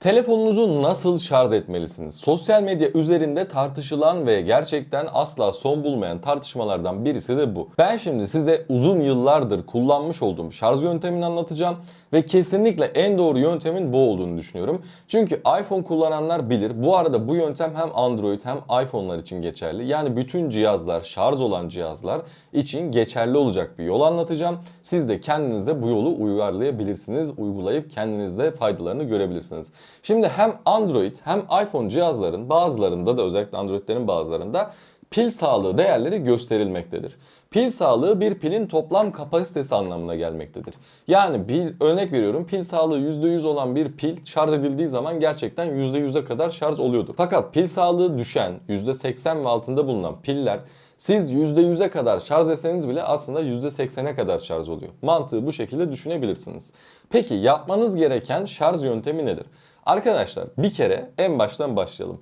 Telefonunuzu nasıl şarj etmelisiniz? Sosyal medya üzerinde tartışılan ve gerçekten asla son bulmayan tartışmalardan birisi de bu. Ben şimdi size uzun yıllardır kullanmış olduğum şarj yöntemini anlatacağım ve kesinlikle en doğru yöntemin bu olduğunu düşünüyorum. Çünkü iPhone kullananlar bilir. Bu arada bu yöntem hem Android hem iPhone'lar için geçerli. Yani bütün cihazlar, şarj olan cihazlar için geçerli olacak bir yol anlatacağım. Siz de kendinizde bu yolu uyarlayabilirsiniz. Uygulayıp kendinizde faydalarını görebilirsiniz. Şimdi hem Android hem iPhone cihazların bazılarında da özellikle Android'lerin bazılarında pil sağlığı değerleri gösterilmektedir. Pil sağlığı bir pilin toplam kapasitesi anlamına gelmektedir. Yani bir örnek veriyorum pil sağlığı %100 olan bir pil şarj edildiği zaman gerçekten %100'e kadar şarj oluyordur. Fakat pil sağlığı düşen %80 ve altında bulunan piller siz %100'e kadar şarj etseniz bile aslında %80'e kadar şarj oluyor. Mantığı bu şekilde düşünebilirsiniz. Peki yapmanız gereken şarj yöntemi nedir? Arkadaşlar bir kere en baştan başlayalım.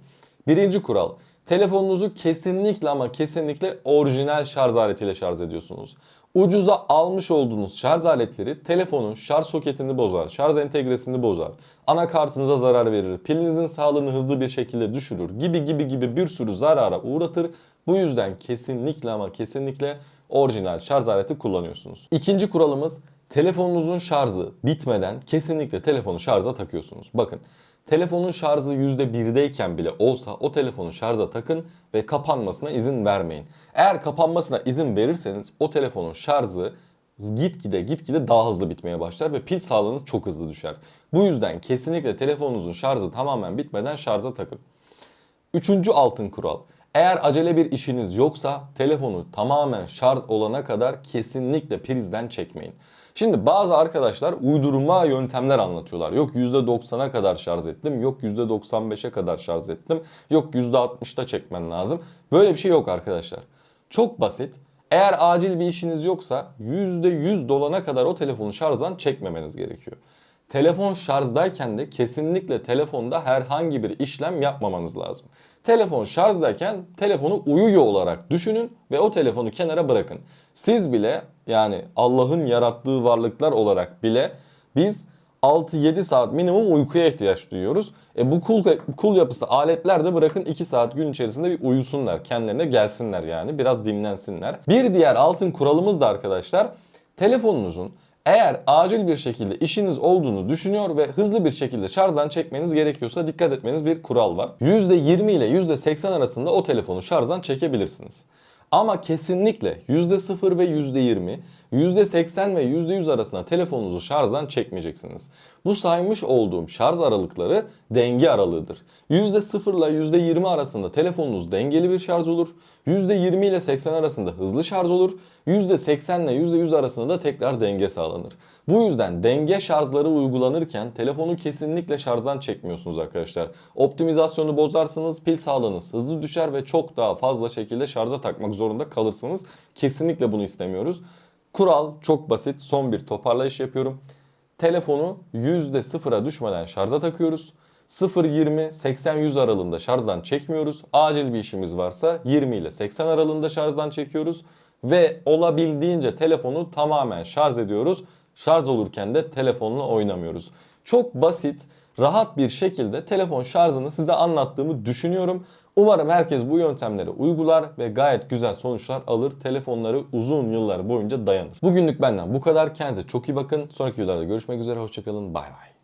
Birinci kural. Telefonunuzu kesinlikle ama kesinlikle orijinal şarj aletiyle şarj ediyorsunuz. Ucuza almış olduğunuz şarj aletleri telefonun şarj soketini bozar, şarj entegresini bozar, anakartınıza zarar verir, pilinizin sağlığını hızlı bir şekilde düşürür gibi gibi gibi bir sürü zarara uğratır. Bu yüzden kesinlikle ama kesinlikle orijinal şarj aleti kullanıyorsunuz. İkinci kuralımız telefonunuzun şarjı bitmeden kesinlikle telefonu şarja takıyorsunuz. Bakın telefonun şarjı %1'deyken bile olsa o telefonu şarja takın ve kapanmasına izin vermeyin. Eğer kapanmasına izin verirseniz o telefonun şarjı gitgide gitgide daha hızlı bitmeye başlar ve pil sağlığınız çok hızlı düşer. Bu yüzden kesinlikle telefonunuzun şarjı tamamen bitmeden şarja takın. Üçüncü altın kural. Eğer acele bir işiniz yoksa telefonu tamamen şarj olana kadar kesinlikle prizden çekmeyin. Şimdi bazı arkadaşlar uydurma yöntemler anlatıyorlar. Yok %90'a kadar şarj ettim, yok %95'e kadar şarj ettim, yok %60'da çekmen lazım. Böyle bir şey yok arkadaşlar. Çok basit. Eğer acil bir işiniz yoksa %100 dolana kadar o telefonu şarjdan çekmemeniz gerekiyor. Telefon şarjdayken de kesinlikle telefonda herhangi bir işlem yapmamanız lazım. Telefon şarjdayken telefonu uyuyor olarak düşünün ve o telefonu kenara bırakın. Siz bile yani Allah'ın yarattığı varlıklar olarak bile biz 6-7 saat minimum uykuya ihtiyaç duyuyoruz. E bu kul, kul yapısı aletler de bırakın 2 saat gün içerisinde bir uyusunlar. Kendilerine gelsinler yani biraz dinlensinler. Bir diğer altın kuralımız da arkadaşlar telefonunuzun eğer acil bir şekilde işiniz olduğunu düşünüyor ve hızlı bir şekilde şarjdan çekmeniz gerekiyorsa dikkat etmeniz bir kural var. %20 ile %80 arasında o telefonu şarjdan çekebilirsiniz. Ama kesinlikle %0 ve %20, %80 ve %100 arasında telefonunuzu şarjdan çekmeyeceksiniz. Bu saymış olduğum şarj aralıkları denge aralığıdır. %0 ile %20 arasında telefonunuz dengeli bir şarj olur. %20 ile 80 arasında hızlı şarj olur. %80 ile %100 arasında da tekrar denge sağlanır. Bu yüzden denge şarjları uygulanırken telefonu kesinlikle şarjdan çekmiyorsunuz arkadaşlar. Optimizasyonu bozarsınız, pil sağlığınız hızlı düşer ve çok daha fazla şekilde şarja takmak zorunda kalırsınız. Kesinlikle bunu istemiyoruz. Kural çok basit. Son bir toparlayış yapıyorum. Telefonu %0'a düşmeden şarja takıyoruz. 0-20, 80-100 aralığında şarjdan çekmiyoruz. Acil bir işimiz varsa 20 ile 80 aralığında şarjdan çekiyoruz. Ve olabildiğince telefonu tamamen şarj ediyoruz. Şarj olurken de telefonla oynamıyoruz. Çok basit, rahat bir şekilde telefon şarjını size anlattığımı düşünüyorum. Umarım herkes bu yöntemleri uygular ve gayet güzel sonuçlar alır. Telefonları uzun yıllar boyunca dayanır. Bugünlük benden bu kadar. Kendinize çok iyi bakın. Sonraki videolarda görüşmek üzere. Hoşçakalın. Bay bay.